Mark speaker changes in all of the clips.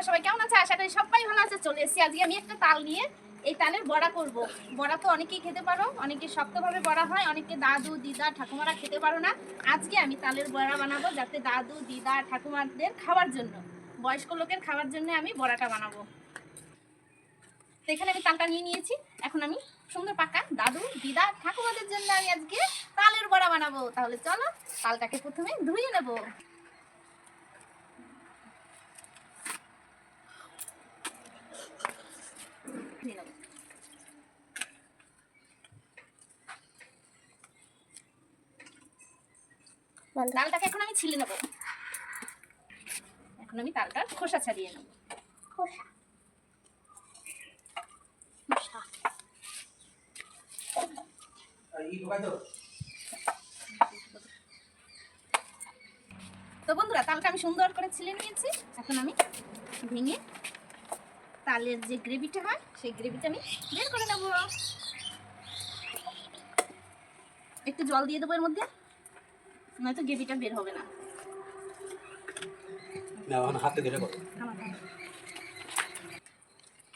Speaker 1: তোমরা সবাই কেমন আছে? আশা করি সবাই ভালো আছে। চলে এসেছি আজকে আমি একটা তাল নিয়ে। এই তালের বড়া করব। বড়া তো অনেকেই খেতে পারো। অনেকে শক্তভাবে বড়া হয়, অনেকে দাদু, দিদা, ঠাকুমারা খেতে পারো না। আজকে আমি তালের বড়া বানাবো যাতে দাদু, দিদা, ঠাকুমাদের খাওয়ার জন্য, বয়স্ক লোকের খাওয়ার জন্য আমি বড়াটা বানাবো। তো এখানে আমি তালটা নিয়ে নিয়েছি। এখন আমি সুন্দর পাকা দাদু, দিদা, ঠাকুমাদের জন্য আমি আজকে তালের বড়া বানাবো। তাহলে চলো তালটাকে প্রথমে ধুয়ে নেব। ধুয়ে নেব তালটাকে এখন আমি ছিলে নেব। এখন আমি তালটার খোসা ছাড়িয়ে নেব।
Speaker 2: খোসা।
Speaker 1: তো বন্ধুরা তালটা আমি সুন্দর করে ছিলে নিয়েছি। এখন আমি ভেঙে তালের যে গ্রেভিটা হয় সেই গ্রেভিটা আমি বের করে নেব। একটু জল দিয়ে দেবো এর মধ্যে নয়তো গ্রেভিটা বের হবে না।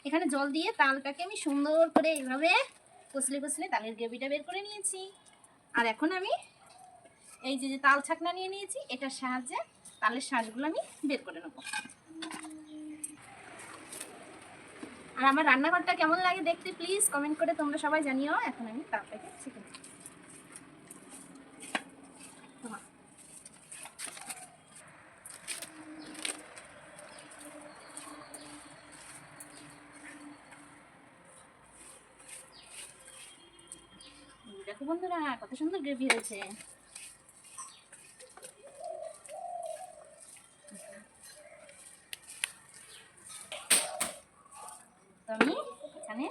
Speaker 3: এখন
Speaker 1: জল দিয়ে তালটাকে আমি সুন্দর করে এইভাবে কষলে কষলে তালের গ্রেভিটা বের করে নিয়েছি। আর এখন আমি এই যে যে তাল ছাকনা নিয়ে নিয়েছি এটার সাহায্যে তালের শাঁসগুলো আমি বের করে নেব। আর আমার রান্নাঘরটা কেমন লাগে দেখতে প্লিজ কমেন্ট করে তোমরা সবাই জানিও এখন আমি ছেঁকে নেব। দেখো বন্ধুরা, কত সুন্দর গ্রেভি হয়েছে তো আমি এখানে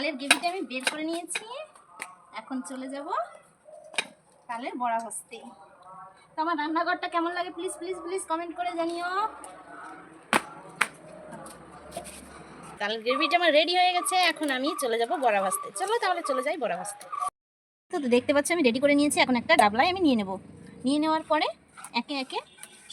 Speaker 1: তালের গ্রেভিটা আমি বের করে নিয়েছি। এখন চলে যাব তালের বড়া ভাজতে তো আমার রান্নাঘরটা কেমন লাগে প্লিজ প্লিজ প্লিজ কমেন্ট করে জানিও। তালের গ্রেভিটা আমার রেডি হয়ে গেছে, এখন আমি চলে যাব বড়া ভাজতে চলো তাহলে চলে যাই বড়া ভাজতে তো দেখতে পাচ্ছ, আমি রেডি করে নিয়েছি, এখন একটা ডাবলায় আমি নিয়ে নেব। নিয়ে নেওয়ার পরে একে একে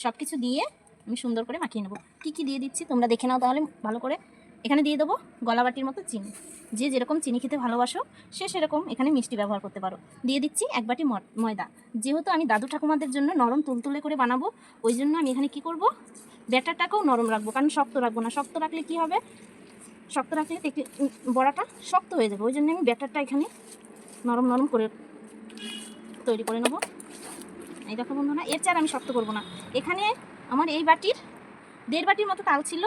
Speaker 1: সব কিছু দিয়ে আমি সুন্দর করে মাখিয়ে নেব। কী কী দিয়ে দিচ্ছি তোমরা দেখে নাও তাহলে ভালো করে। এখানে দিয়ে দেবো গলাবাটির মতো চিনি। যে যেরকম চিনি খেতে ভালোবাসো, সে সেরকম এখানে মিষ্টি ব্যবহার করতে পারো। দিয়ে দিচ্ছি এক বাটি ময়দা। যেহেতু আমি দাদু ঠাকুমাদের জন্য নরম তুলতুলে করে বানাবো, ওই জন্য আমি এখানে কি করব? ব্যাটারটাকেও নরম রাখব, কারণ শক্ত রাখব না। শক্ত রাখলে কি হবে? শক্ত রাখলে বড়াটা শক্ত হয়ে যাবে। ওই জন্য আমি ব্যাটারটা এখানে নরম নরম করে তৈরি করে নেব। এই দেখো বন্ধুরা, এর চার আমি শক্ত করব না। এখানে আমার এই বাটির দেড় বাটির মতো তাল ছিল,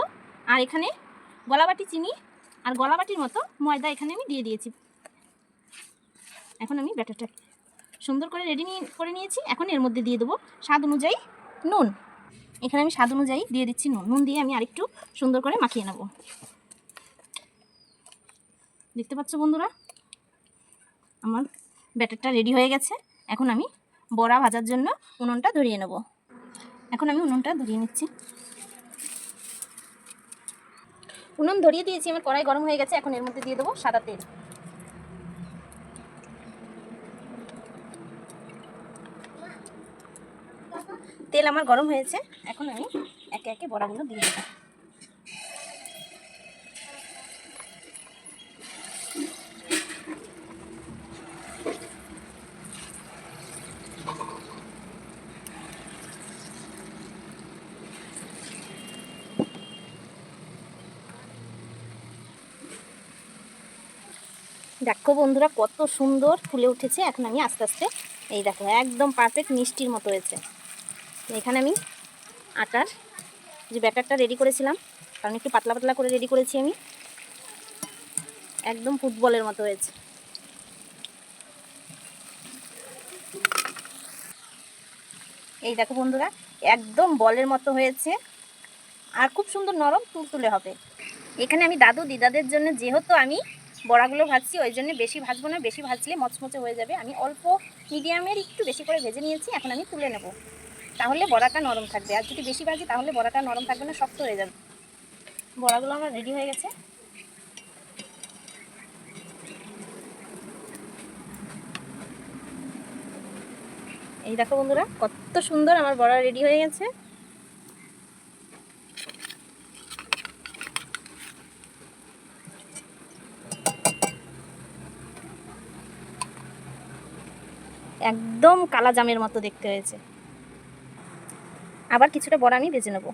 Speaker 1: আর এখানে গলাবাটি চিনি আর গলাবাটির মতো ময়দা এখানে আমি দিয়ে দিয়েছি। এখন আমি ব্যাটারটা সুন্দর করে রেডি নিয়ে, করে নিয়েছি। এখন এর মধ্যে দিয়ে দেবো স্বাদ অনুযায়ী নুন। এখানে আমি স্বাদ অনুযায়ী দিয়ে দিচ্ছি নুন। নুন দিয়ে আমি আরেকটু সুন্দর করে মাখিয়ে নেব। দেখতে পাচ্ছ বন্ধুরা? আমার ব্যাটারটা রেডি হয়ে গেছে। এখন আমি বড়া ভাজার জন্য উনুনটা ধরিয়ে নেব। এখন আমি উনুনটা ধরিয়ে নিচ্ছি। উনুন ধরিয়ে দিয়েছি, আমার কড়াই গরম হয়ে গেছে, এখন এর মধ্যে দিয়ে দেবো সাদা তেল। তেল আমার গরম হয়েছে, এখন আমি একে একে বড়াগুলো দিয়ে দেবো। দেখো বন্ধুরা, কত সুন্দর ফুলে উঠেছে। এখন আমি আস্তে আস্তে, এই দেখো, একদম পারফেক্ট মিষ্টির মতো হয়েছে। এখানে আমি আটার যে ব্যাটারটা রেডি করেছিলাম, কারণ একটু পাতলা পাতলা করে রেডি করেছি আমি, একদম ফুটবলের মতো হয়েছে। এই দেখো বন্ধুরা, একদম বলের মতো হয়েছে। আর খুব সুন্দর নরম তুলতুলে হবে। এখানে আমি দাদু দিদাদের জন্য যেহেতু আমি বড়াগুলো ভাজছি, ওই জন্য বেশি ভাজবো না, বেশি ভাজলে মচমচে হয়ে যাবে। আমি অল্প মিডিয়ামের একটু বেশি করে ভেজে নিয়েছি, এখন আমি তুলে নেব। তাহলে বড়াটা নরম থাকবে। আর যদি বেশি ভাজি, তাহলে বড়াটা নরম থাকবে না, শক্ত হয়ে যাবে। বড়াগুলো আমার রেডি হয়ে গেছে। এই দেখো বন্ধুরা, কত সুন্দর আমার বড়া রেডি হয়ে গেছে। একদম কালা জামের মতো দেখতে হয়েছে। আবার কিছুটা বড়া আমি বেছে নেব।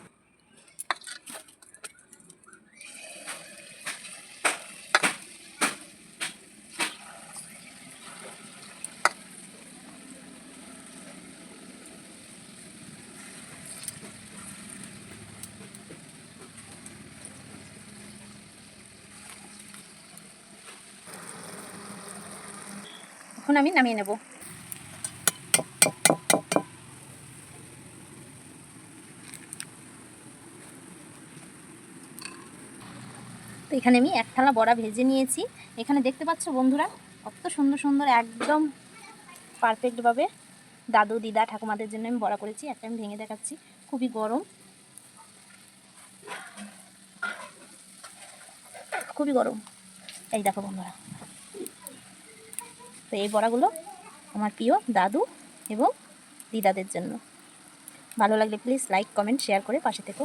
Speaker 1: এখন আমি নামিয়ে নেব। এখানে আমি এক থালা বড়া ভেজে নিয়েছি। এখানে দেখতে পাচ্ছ বন্ধুরা, কত সুন্দর সুন্দর, একদম পারফেক্টভাবে দাদু, দিদা, ঠাকুমাদের জন্য আমি বড়া করেছি, একটা আমি ভেঙে দেখাচ্ছি, খুবই গরম। খুবই গরম। এই দেখো বন্ধুরা, তো এই বড়াগুলো আমার প্রিয় দাদু এবং দিদাদের জন্য। ভালো লাগলে প্লিজ লাইক কমেন্ট শেয়ার করে পাশে থেকো।